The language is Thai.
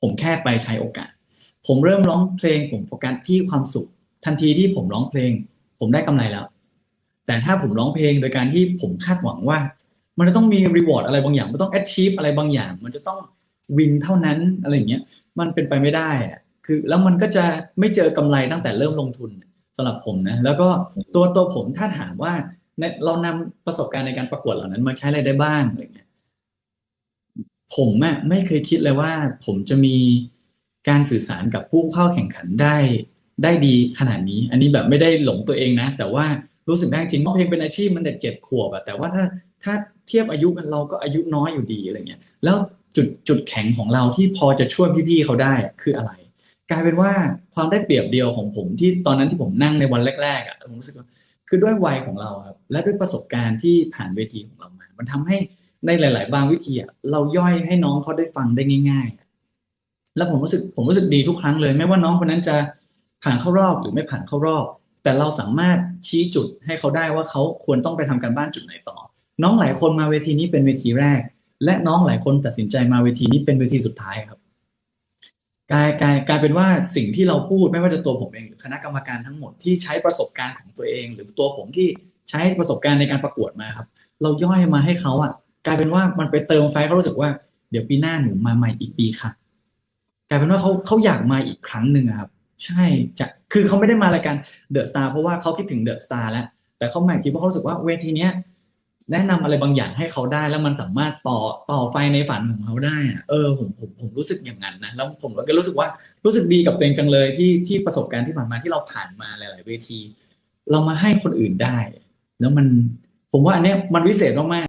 ผมแค่ไปใช้โอกาส ผมเริ่มร้องเพลง ผมโฟกัสที่ความสุข ทันทีที่ผมร้องเพลง ผมได้กำไรแล้ว แต่ถ้าผมร้องเพลงโดยการที่ผมคาดหวังว่า มันจะต้องมีรีวอร์ดอะไรบางอย่าง มันต้อง achieve อะไรบางอย่าง มันจะต้องวินเท่านั้นอะไรอย่างเงี้ย มันเป็นไปไม่ได้อะคือแล้วมันก็จะไม่เจอกำไรตั้งแต่เริ่มลงทุนสำหรับผมนะ แล้วก็ตัวตัวผมถ้าถามว่าเรานำประสบการณ์ในการประกวดเหล่านั้นมาใช้อะไรได้บ้างอะไรเงี้ย ผมอะไม่เคยคิดเลยว่า ผมจะมีการสื่อสารกับผู้เข้าแข่งขันได้ได้ดีขนาดนี้ อันนี้แบบไม่ได้หลงตัวเองนะ แต่ว่ารู้สึกได้จริงร้องเพลงเป็นอาชีพมันเด็กเจ็ดขวบอะแต่ว่าถ้าถ้าเทียบอายุกันเราก็อายุน้อยอยู่ดีอะไรเงี้ยแล้วจุดจุดแข็งของเราที่พอจะช่วยพี่ๆเขาได้คืออะไร กลายเป็นว่าความได้เปรียบเดียวของผมที่ตอนนั้นที่ผมนั่งในวันแรกๆอะผมรู้สึกว่าคือด้วยวัยของเราครับและด้วยประสบการณ์ที่ผ่านเวทีของเรามา มันทำให้ ในหลาย ๆ บางวิธีอะเราย่อยให้น้องเขาได้ฟังได้ง่าย ๆ แล้วผมรู้สึกผมรู้สึกดีทุกครั้งเลย ไม่ว่าน้องคนนั้นจะผ่านเข้ารอบหรือไม่ผ่านเข้ารอบ แต่เราสามารถชี้จุดให้เขาได้ว่าเขาควรต้องไปทำการบ้านจุดไหนต่อ น้องหลายคนมาเวทีนี้เป็นเวทีแรก และน้องหลายคนตัดสินใจมาเวทีนี้เป็นเวทีสุดท้ายครับกลายกลายกลายเป็นว่าสิ่งที่เราพูดไม่ว่าจะตัวผมเองหรือคณะกรรมการทั้งหมดที่ใช้ประสบการณ์ของตัวเอง หรือตัวผมที่ใช้ประสบการณ์ในการประกวดมาครับ เราย่อยมาให้เขาอะ กลายเป็นว่ามันไปเติมไฟเขารู้สึกว่าเดี๋ยวปีหน้าหนูมาใหม่อีกปีค่ะ กลายเป็นว่าเขาเขาอยากมาอีกครั้งหนึ่งครับ ใช่จะคือเขาไม่ได้มารายการเดอะสตาร์เพราะว่าเขาคิดถึงเดอะสตาร์แล้ว แต่เขาหมาอีกทีเพราเขารู้สึกว่าเวทีเนี้ยแนะนำอะไรบางอย่างให้เขาได้แล้วมันสามารถต่อต่อไฟในฝันของเขาได้อะเออผมผมผมรู้สึกอย่างนั้นนะแล้วผมก็รู้สึกว่ารู้สึกดีกับตัวเองจังเลยที่ที่ประสบการณ์ที่ผ่านมาที่เราผ่านมาหลาย ๆ เวที เรามาให้คนอื่นได้ แล้วมันผมว่าอันเนี้ยมันวิเศษมาก